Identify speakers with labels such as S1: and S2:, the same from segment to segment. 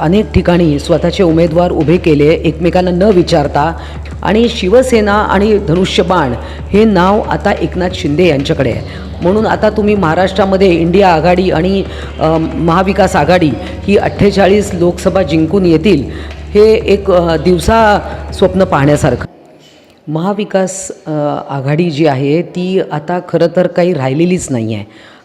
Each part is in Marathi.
S1: अनेक ठिकाणी स्वतःचे उमेदवार उभे केले एकमेकांना न विचारता. आणि शिवसेना आणि धनुष्यबाण हे नाव आता एकनाथ शिंदे यांच्याकडे आहे. म्हणून आता तुम्ही महाराष्ट्रामध्ये इंडिया आघाडी आणि महाविकास आघाडी ही अठ्ठेचाळीस लोकसभा जिंकून येतील हे एक दिवसा स्वप्न पाहण्यासारखं. महाविकास आघाडी जी आहे ती आता खरं तर काही राहिलेलीच नाही आहे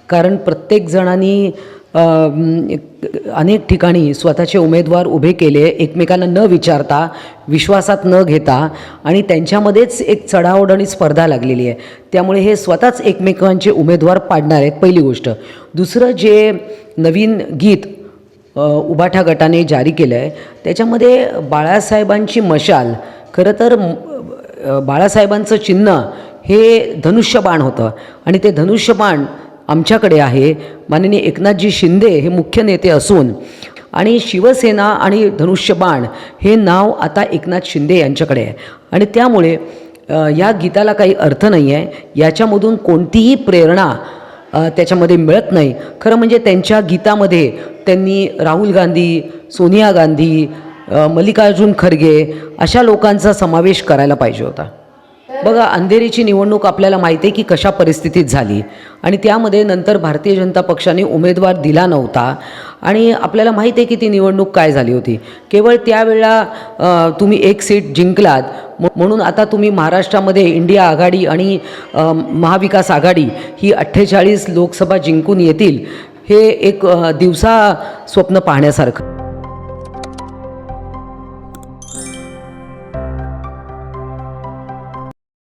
S1: कारण प्रत्येक जणांनी अनेक ठिकाणी स्वतःचे उमेदवार उभे केले एकमेकांना न विचारता विश्वासात न घेता आणि त्यांच्यामध्येच एक चढाओढ आणि स्पर्धा लागलेली आहे. त्यामुळे हे स्वतःच एकमेकांचे उमेदवार पाडणार आहेत पहिली गोष्ट. दुसरं जे नवीन गीत उबाठा गटाने जारी केलं आहे त्याच्यामध्ये बाळासाहेबांची मशाल खरं तर बाळासाहेबांचं चिन्ह हे धनुष्यबाण होतं. आणि ते धनुष्यबाण आमच्याकडे आहे. माननीय एकनाथजी शिंदे हे मुख्य नेते असून आणि शिवसेना आणि धनुष्यबाण हे नाव आता एकनाथ शिंदे यांच्याकडे आहे. आणि त्यामुळे या गीताला काही अर्थ नाही आहे. याच्यामधून कोणतीही प्रेरणा त्याच्यामध्ये मिळत नाही. खरं म्हणजे त्यांच्या गीतामध्ये त्यांनी राहुल गांधी सोनिया गांधी मल्लिकार्जुन खरगे अशा लोकांचा समावेश करायला पाहिजे होता. बघा अंधेरीची निवडणूक आपल्याला माहिती आहे की कशा परिस्थितीत झाली. आणि त्यामध्ये नंतर भारतीय जनता पक्षाने उमेदवार दिला नव्हता. आणि आपल्याला माहिती आहे की ती निवडणूक काय झाली होती. केवळ त्यावेळेला तुम्ही एक सीट जिंकलात. म्हणून आता तुम्ही महाराष्ट्रामध्ये इंडिया आघाडी आणि महाविकास आघाडी ही अठ्ठेचाळीस लोकसभा जिंकून येतील हे एक दिवसा स्वप्न पाहण्यासारखं.